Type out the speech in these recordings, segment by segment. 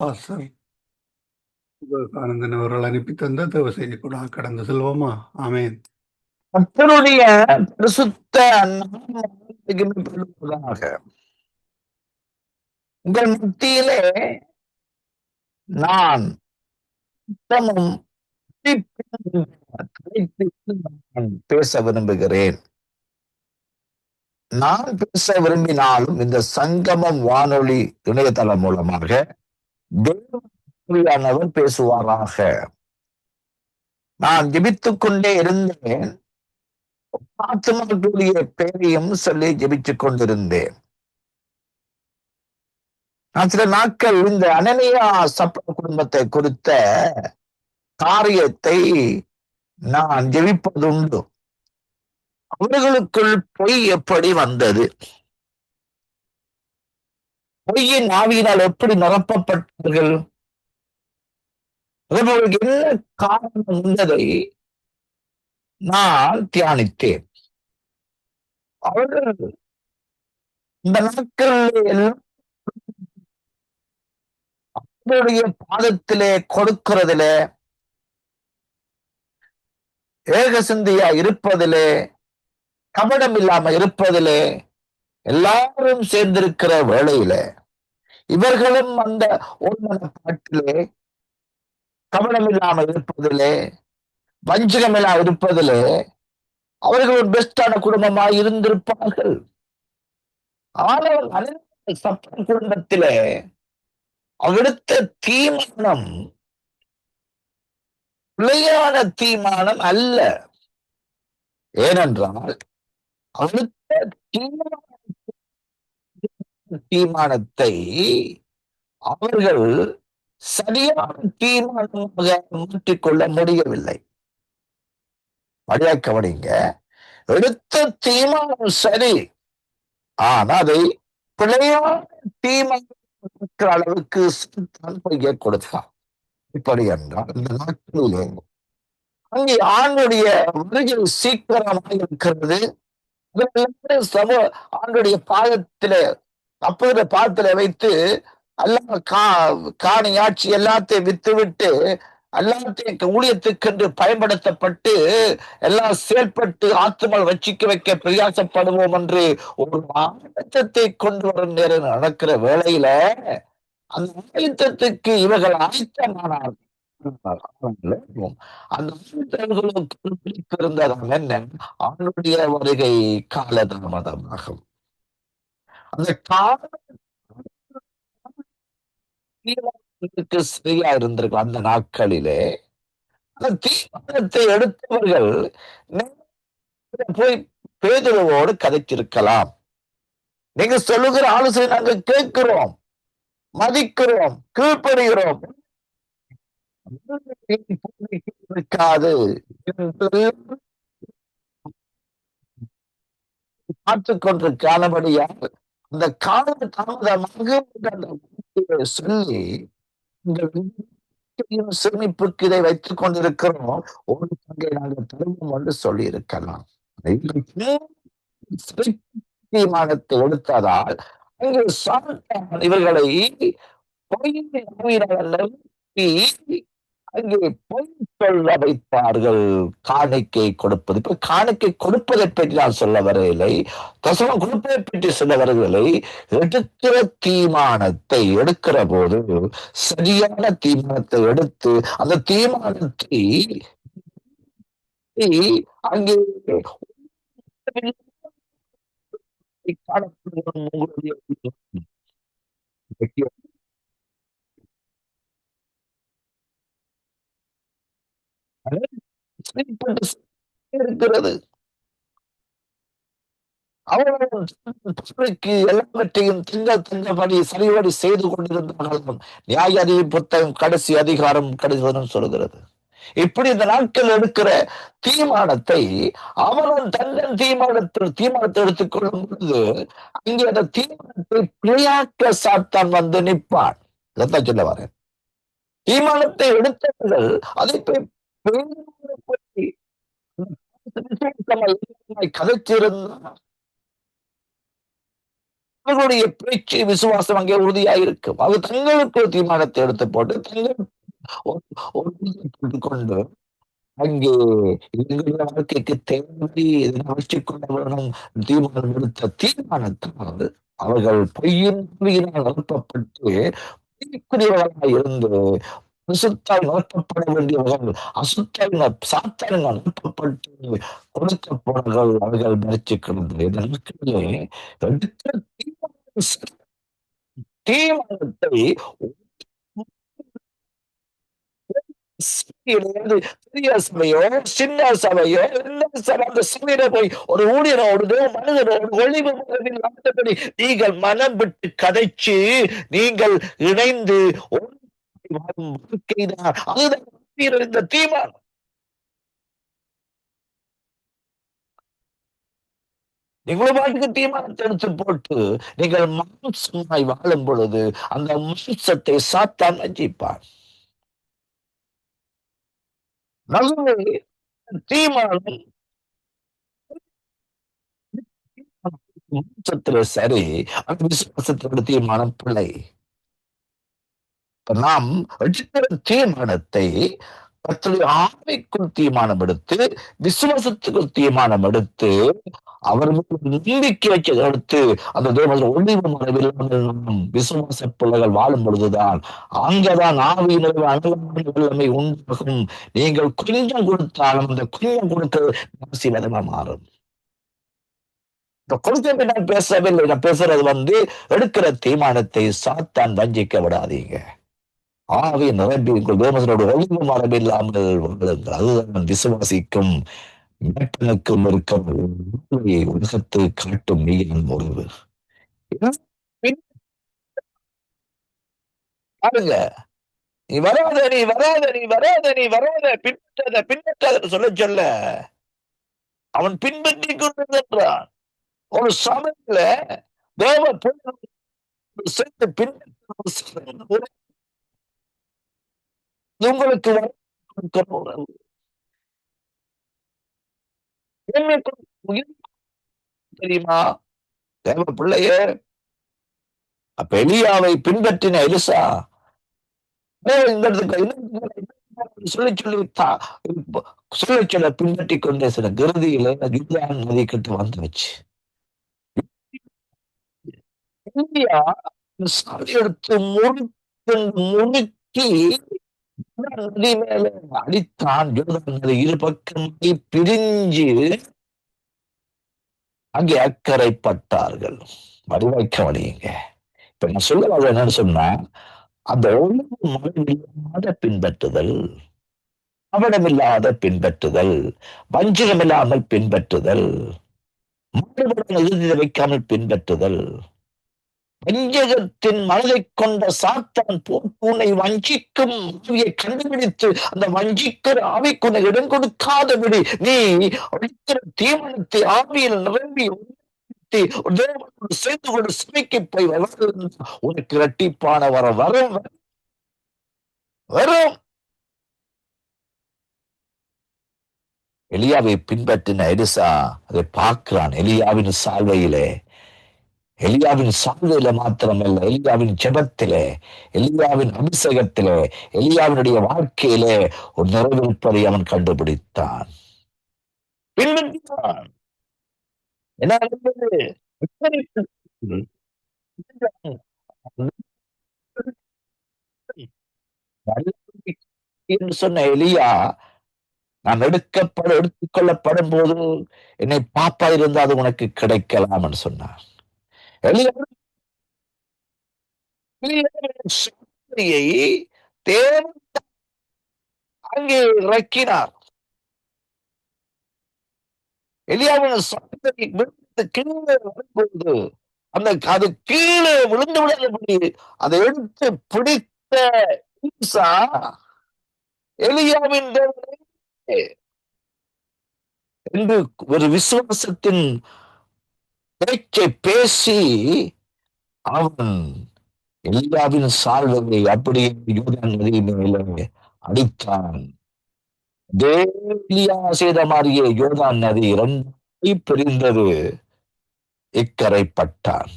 Pastor Anandan அவர்கள் அனுப்பி தந்த தேவ செய்தி கூட கடந்து செல்வோமா? ஆமேன். கர்த்தருடைய பரிசுத்த உங்கள் மத்தியிலே நான் நான் பேச விரும்புகிறேன். நான் பேச விரும்பினாலும் இந்த சங்கமம் வானொலி இணையதளம் மூலமாக தேவனவர் பேசுவாராக நான் ஜெபித்துக் கொண்டே இருந்தேன். ஆத்மாக்களுடைய பெயரையும் சொல்லி ஜெபித்துக் கொண்டிருந்தேன். நான் சில நாட்கள் இந்த அனனியா சப்ப குடும்பத்தை குறித்த காரியத்தை நான் ஜெபிப்பதுண்டு. அவர்களுக்குள் பொய் எப்படி வந்தது? பொய்யின் ஆவியினால் எப்படி நிரப்பப்பட்டார்கள்? அவர்களுக்கு என்ன காரணம் என்பதை நான் தியானித்தேன். அவர்கள் இந்த நாட்களில் எல்லாம் அவருடைய பாதத்திலே கொடுக்கிறதிலே ஏகசிந்தியா இருப்பதிலே கபடம் இல்லாம இருப்பதிலே எல்லாரும் சேர்ந்திருக்கிற வேளையில இவர்களும் அந்த ஒருமனப்பாட்டிலே கவனம் இல்லாமல் இருப்பதிலே வஞ்சகம் இல்லாமல் இருப்பதிலே அவர்கள் ஒரு பெஸ்டான குடும்பமாக இருந்திருப்பார்கள். ஆனால் அனைத்து சப்ப குடும்பத்திலே அவடுத்த தீர்மானம் பிள்ளையான தீர்மானம் அல்ல. ஏனென்றால் அடுத்த தீர்மானத்தை அவர்கள் சரியான தீர்மானமாக மாற்றிக்கொள்ள முடியவில்லை. கவனிங்க. எடுத்த தீர்மானம் சரி. ஆனா அதை பிழையான தீர்மானம் அளவுக்கு தான் கொடுத்தான் இப்படி என்றால் இந்த நாட்களிலே அங்கே ஆணுடைய வருகை சீக்கிரமாக இருக்கிறது. சமூக ஆண்டுடைய பாதத்திலே அப்போது பாத்துல வைத்து அல்லாம கா காணி ஆட்சி எல்லாத்தையும் வித்து விட்டு எல்லாத்தையும் ஊழியத்துக்கென்று பயன்படுத்தப்பட்டு எல்லாம் செயல்பட்டு ஆத்துமல் வச்சிக்க வைக்க பிரயாசப்படுவோம் என்று ஒரு ஆயுத்தத்தை கொண்டு வரும் நேரம் நடக்கிற வேளையில அந்த ஆயுத்தத்துக்கு இவர்கள் ஆயத்தமானார்கள். அந்த பிடித்திருந்ததாம் என்ன? அவனுடைய வருகை காலதாமதமாகும். அந்த சரியா இருந்திருக்கும் அந்த நாட்களிலே. அந்த தீர்மானத்தை எடுத்தவர்கள் போய் பேதுருவோடு கதைச்சிருக்கலாம் நீங்க சொல்லுகிற ஆலோசனை நாங்கள் கேட்கிறோம் மதிக்கிறோம் கீழ்ப்படுகிறோம். இருக்காது. பார்த்து கொண்டிருக்கானபடியால் அந்த கால தாமதமாக சொல்லி சேமிப்புக்கு இதை வைத்துக் கொண்டிருக்கிறோம். ஒரு பங்கை நாங்கள் தருவோம் என்று சொல்லி இருக்கலாம் தீர்மானத்தை எடுத்ததால் அங்கே இவர்களை அங்கே பொய் சொல்ல வைப்பார்கள் காணிக்கை கொடுப்பது. இப்ப காணிக்கை கொடுப்பதை பற்றி நான் சொல்ல வரவில்லை. தசமம் கொடுப்பதை பற்றி சொல்ல வரவில்லை. எடுக்கிற தீர்மானத்தை எடுக்கிற போது சரியான தீர்மானத்தை எடுத்து அந்த தீர்மானத்தை அங்கே காணப்படும் உங்களுடைய இருக்கிறது. அவர்களுக்கு எல்லாவற்றையும் திங்க திங்கபடி சரிவடி செய்து கொண்டிருந்தாலும் நியாய புத்தகம் கடைசி அதிகாரம் கடைசி சொல்கிறது. இப்படி இந்த நாட்கள் எடுக்கிற தீர்மானத்தை அவனும் தன்னன் தீர்மானத்தில் தீர்மானத்தை எடுத்துக்கொள்ளும் பொழுது அங்கே அந்த தீர்மானத்தை பிழையாக்க சாத்தான் வந்து நிற்பான். இதைத்தான் சொல்ல வரேன். தீர்மானத்தை எடுத்தவர்கள் அதை போய் அவர்களுடைய பேச்சு விசுவாசம் அங்கே உறுதியாக இருக்கும். அது தங்களுக்கு ஒரு தீர்மானத்தை எடுத்து போட்டு தங்கள் கொண்டு அங்கே எங்களுடைய வாழ்க்கைக்கு தேவை இதனை வச்சுக் கொள்ள தீர்மானம் எடுத்த தீர்மானத்தால் அவர்கள் பொய்யின் பொய்யினால் நிரப்பப்பட்டு இருந்து விசுத்தால் நிரப்பப்பட வேண்டியவர்கள் அசுத்தால் சாத்தால் நிரப்பப்பட்டு கொடுக்கப்பவர்கள் அவர்கள் மறைச்சிக்கிறது இந்த நாட்களிலே எடுக்கிற தீர்மானத்தை பெரிய சபையோ சின்ன சபையோ எந்த சபை அந்த சபையில போய் ஒரு ஊழியரோடு மனிதனோடு ஒளிவு மறைவில் நடந்தபடி நீங்கள் மனம் விட்டு கதைச்சு நீங்கள் இணைந்து ஒன்றாய் வாழ்க்கைதான் அதுதான் உண்மையில் இந்த தீர்மானம் நீங்களும் பாட்டுக்கு தீர்மானத்தை எடுத்து போட்டு நீங்கள் மாம்சமாய் வாழும் பொழுது அந்த மாம்சத்தை சாத்தான் வஞ்சிப்பான் நல்லது தீர்மானம் மாம்சத்துல சரி அந்த விசுவாசத்தோட தீர்மானம் பிள்ளை நாம் தீர்மானத்தை கர்த்தருடைய தீர்மானம் எடுத்து விசுவாசத்துக்குள் தீர்மானம் எடுத்து அவர்களுக்கு நம்பிக்கை எடுத்து அந்த தேவர்கள் ஒளிவு மறைவில் விசுவாச பிள்ளைகள் வாழும் பொழுதுதான் அங்கதான் ஆவியினர் அனலான உண்டாகும். நீங்கள் கொஞ்சம் கொடுத்தாலும் அந்த கொஞ்சம் கொடுக்க ஆசீர்வாதமா மாறும். இப்ப கொடுக்க நான் பேசவில்லை நான் பேசுறது வந்து எடுக்கிற தீர்மானத்தை சாத்தான் வஞ்சிக்க விடாதீங்க. ஆவி நிரம்பி தேவசனோடு தேவசனோட ஒழுங்கு மரபில்லாமல் வாழுங்கள். அதுதான் விசுவாசிக்கும் மேட்டனுக்கும் இருக்கும் உலகத்தை காட்டும் நீயின் உறவு பாருங்க. நீ வராத நீ வராத நீ வராத நீ வராத. பின்பற்றாத பின்பற்றாத சொல்ல சொல்ல. அவன் பின்பற்றி கொண்டிருக்கிறான் ஒரு சமயத்துல தேவ பிள்ளைகள் சேர்ந்து பின்பற்ற உங்களுக்கு தெரியுமா? தேவ பிள்ளையே அப்ப எலியாவை பின்பற்றின எலிசா இந்த இடத்துக்கு சொல்லி சொல்லி சொல்லி சொல்ல பின்பற்றி கொண்டே சில கிருதியில யுத்தான் நதி கிட்ட வந்துச்சு எலியா அந்த சாவி அடித்தான் இரு பக்கமே பிரிஞ்சு அங்கே அக்கறைப்பட்டார்கள். வடிவாய் கவனியுங்க இப்ப நான் சொல்ல வர்றது என்னன்னு சொன்னா அந்த ஒழுங்கு மனமில்லாத பின்பற்றுதல் அவடமில்லாத பின்பற்றுதல் வஞ்சகமில்லாமல் பின்பற்றுதல் மாறுபடும் இறுதி வைக்காமல் பின்பற்றுதல் வஞ்சகத்தின் மனதை கொண்ட சாத்தான் போட்டு உன்னை வஞ்சிக்கும். ஆவியை கண்டுபிடித்து அந்த வஞ்சிக்கிற ஆவிக்குன்னை இடம் கொடுக்காதபடி நீ அடிக்கிற தீவனத்தை ஆவியில் நிரம்பி சேர்ந்து கொண்டு சபைக்கு போய் வளர்ந்து உனக்கு இரட்டிப்பான வர வரும் வரும். எலியாவை பின்பற்றின எலிசா அதை பார்க்கிறான். எலியாவின் சால்வையிலே. எலியாவின் சால்வையில மாத்திரமல்ல எலியாவின் ஜெபத்திலே எலியாவின் அபிஷேகத்திலே எலியாவினுடைய வாழ்க்கையிலே ஒரு நிறைவேற்பதை அவன் கண்டுபிடித்தான். பின்பற்றினான் என்ன என்று சொன்ன எலியா நான் எடுக்கப்பட எடுத்துக் கொள்ளப்படும் போது என்னை பாப்பா இருந்தால் அது உனக்கு கிடைக்கலாம் என்று சொன்னார். எலியா தேவன் அங்கே இறக்கினார். எலியாவின் சாட்சியை விழுந்து கீழே வரும்போது அந்த அது கீழே விழுந்து விடாதபடி அதை எடுத்து பிடித்த ஈசா எலியாவின் தேவனே. என்று ஒரு விசுவாசத்தின் பேச்சை பேசி அவன் எலியாவின் சால்வையை அப்படியே யூதன் நதி மேலே அடித்தான். தேவியா செய்த மாதிரியே யோதான் நதி இரண்டாய் பிரிந்தது. இக்கரைப்பட்டான்.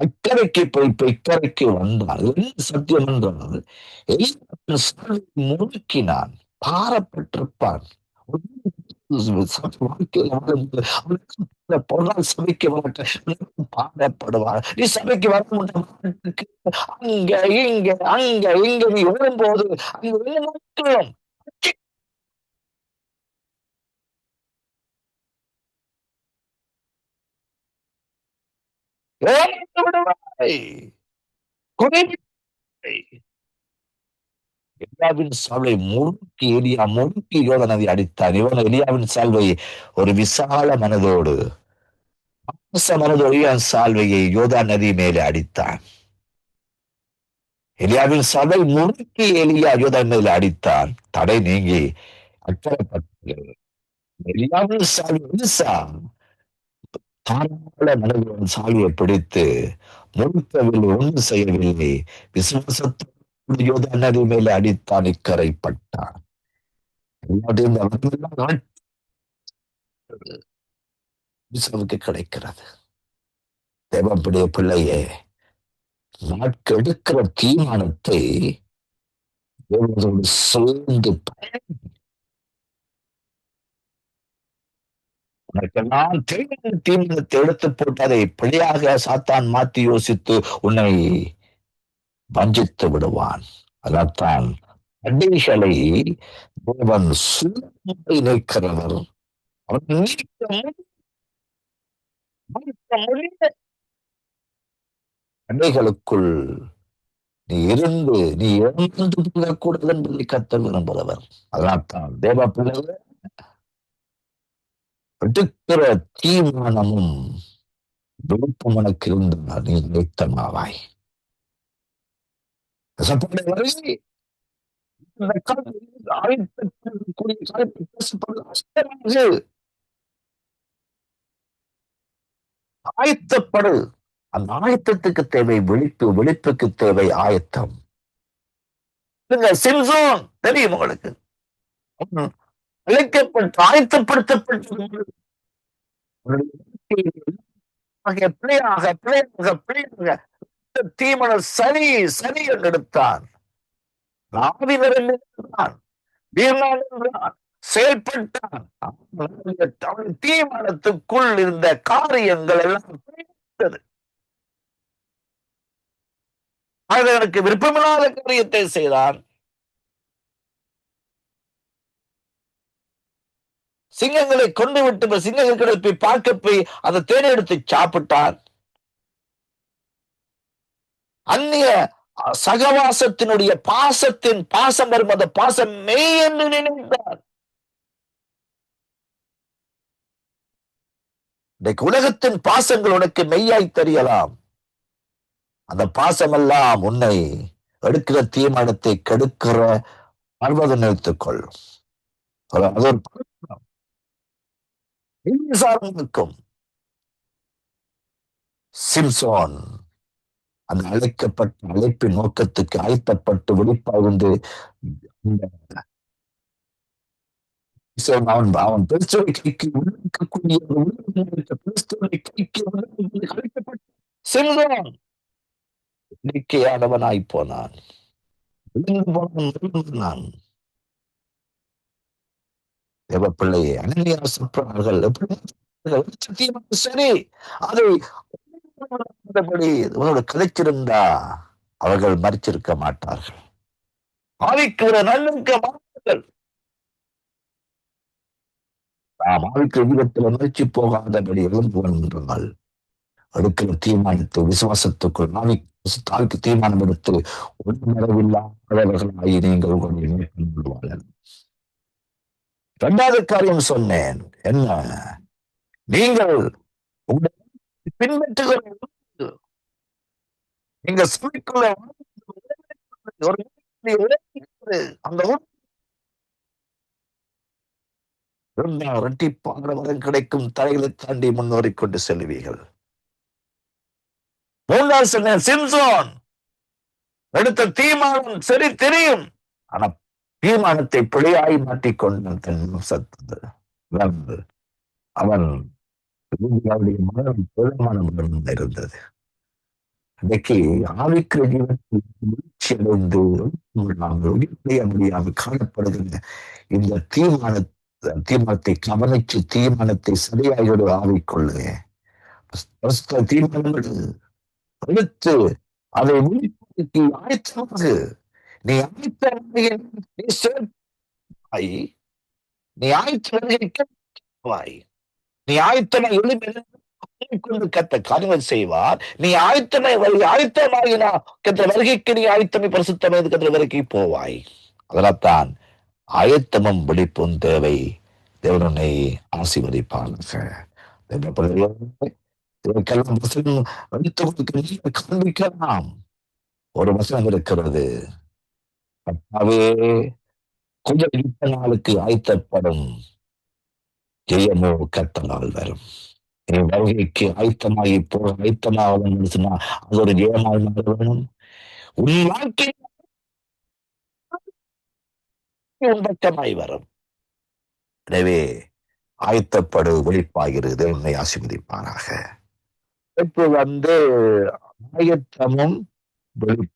அக்கறைக்கு போய் இப்ப இக்கரைக்கு வந்தான் என்ன சத்தியம் என்றால் எலியாவின் சாவை முழுக்கினான் பாரப்பட்டிருப்பான். சபைக்கு வரட்ட பாடப்படுவார் நீ சபைக்கு வர அங்க இங்க அங்க இங்க நீ ஓடும்போது அங்க என்ன விடுவாய். குறை எலியாவின் சால்வை முழுக்கி எலியா முழுக்கி யோதனதை அடித்தான் இவன் எலியாவின் சால்வை ஒரு விசால மனதோடு மாம்ச மனதோடு சால்வையை யோதா நதி மேலே அடித்தான். எலியாவின் சால்வை முழுக்கி எலியா யோதா மேலே அடித்தான். தடை நீங்கி அக்கறைப்பட்டது எலியாவின் சால்வை தாராள மனதோடு சால்வையை பிடித்து முழுக்கவில்லை ஒன்று செய்யவில்லை. விசுவாசத்தோடு யோதா நதி மேல அடித்தான் இக்கரைப்பட்டான். எல்லாத்தையும் கிடைக்கிறது. தேவனுடைய பிள்ளையே நாட்கள் எடுக்கிற தீர்மானத்தை தேவனோடு சேர்ந்து உனக்கெல்லாம் தெரிந்த தீர்மானத்தை எடுத்து போட்டு அதை பிழையாக சாத்தான் மாத்தி யோசித்து உன்னை வஞ்சித்து விடுவான். அதனால்தான் அடிகளை தேவன் சுலபமாய் நிற்கிறவர். அடைகளுக்குள் நீ இருந்து நீ இழந்து போகக்கூடாது என்பதை கத்த விரும்புகிறவர். அதனால்தான் தேவ பிள்ளைகள் எடுக்கிற தீர்மானமும் விருப்பம் உனக்கு இருந்தால் நீ நிறுத்தமாவாய். கசப்பாடு வருகை ஆயத்தப்படு. அந்த ஆயத்தத்துக்கு தேவை விழிப்பு விழிப்புக்கு தேவை ஆயத்தம். சிம்சோன் தெரியும் உங்களுக்கு. அழைக்கப்பட்டு ஆயத்தப்படுத்தப்பட்டு பிள்ளையாக பிள்ளையாக பிள்ளையாக தீமன சனி சனி என்று எடுத்தான். ஆவி வீரனான் என்றான் செயல்பட்டான். அவன் தீமனத்துக்குள் இருந்த காரியங்கள் எல்லாம் பிடித்தது அது எனக்கு விருப்பமில்லாத காரியத்தை செய்தான். சிங்கங்களை கொண்டு விட்டு சிங்கங்கள் போய் பார்க்க போய் அதை தேடி எடுத்து சாப்பிட்டான். அந்நிய சகவாசத்தினுடைய பாசத்தின் பாசம் வரும். அந்த பாசம் மெய் என்று நினைத்தார் இன்றைக்கு உலகத்தின் பாசங்கள் உனக்கு மெய்யாய் தெரியலாம். அந்த பாசமெல்லாம் உன்னை எடுக்கிற தீர்மானத்தை கெடுக்கிற அறுபது நிறுத்திக்கொள் இருக்கும். சிம்சோன். அந்த அழைக்கப்பட்ட அழைப்பின் நோக்கத்துக்கு அழைத்தப்பட்டு விழிப்பாய்ந்து அவன் அவன் பெருசோரை கைக்கு உள்ளிருக்கக்கூடிய ஒரு கைக்கு அழைக்கப்பட்டு செல்வான் எண்ணிக்கையானவனாய் போனான். விழுந்து தேவ பிள்ளையை அனனியா எப்படி? சத்தியமாக சரி. அதை படி உன்னோட கதைச்சிருந்தா அவர்கள் மறிச்சிருக்க மாட்டார்கள். ஆவிக்கு ஒரு நல்லிருக்க மாட்டார்கள் நாம் ஆவிக்கு விதத்தில் மறிச்சு போகாதபடி எழுந்து வருகின்றால் அடுக்கிற தீர்மானித்து விசுவாசத்துக்குள் நாவி தீர்மானம் எடுத்து உண்மரவில்லாதவர்களாகி நீங்கள் உங்களை இரண்டாவது காரியம் சொன்னேன். என்ன? நீங்கள் உங்களை பின்பற்றுகிற நீங்க சபைக்குள்ள அந்த ரெட்டி இருந்தால் கிடைக்கும். தலைகளை தாண்டி முன்னோறி கொண்டு செல்வீர்கள். மூன்றாவது சொன்னேன் சிம்சோன். எடுத்த தீமானம் சரி தெரியும். ஆனா தீர்மானத்தை பிழையாய் மாற்றிக்கொண்டு தன் சத்தது. அவன் அவருடைய மனம் பிரதமான மனம் இருந்தது. அன்றைக்கு ஆவிக்கிற ஜீவத்தில் முயற்சி அடைந்து முடியாமல் ஒளிப்படைய முடியாமல் காணப்படுகின்ற இந்த தீர்மான தீர்மானத்தை கவனிச்சு தீர்மானத்தை சரியாக ஒரு ஆவிக்கொள்ளுங்க பரிசுத்த தீர்மானங்கள் எடுத்து அதை வெளிப்படுத்தி ஆயத்தமாக. நீ ஆயத்தமாக நீ சேர்ப்பாய் நீ ஆயத்தமாய் நீ கொண்டு கத்த காரியங்கள் செய்வார். நீ ஆயத்தமாய் வருகை ஆயத்தமாகினா கத்த வருகைக்கு நீ ஆயத்தமை பரிசுத்தமே கத்திர வருகை போவாய். அதனால்தான் ஆயத்தமும் விழிப்பும் தேவை. தேவனை ஆசீர்வதிப்பாங்க வசனம் ஒரு வசனம் இருக்கிறது. கொஞ்சம் நாளுக்கு ஆயத்தப்படும். ஜெயமோ கத்தனால் வரும். நீ வருகைக்கு ஆயத்தமாகி போக ஆயத்தமாக சொன்னா அது ஒரு ஜெயமாக மாற வேணும் உன் வாழ்க்கை உண்டக்கமாய் வரும். எனவே ஆயத்தப்படு ஒழிப்பாகிறது தேவனை ஆசீர்வதிப்பாராக. இப்போ வந்து ஆயத்தமும் வெளிப்பாடும்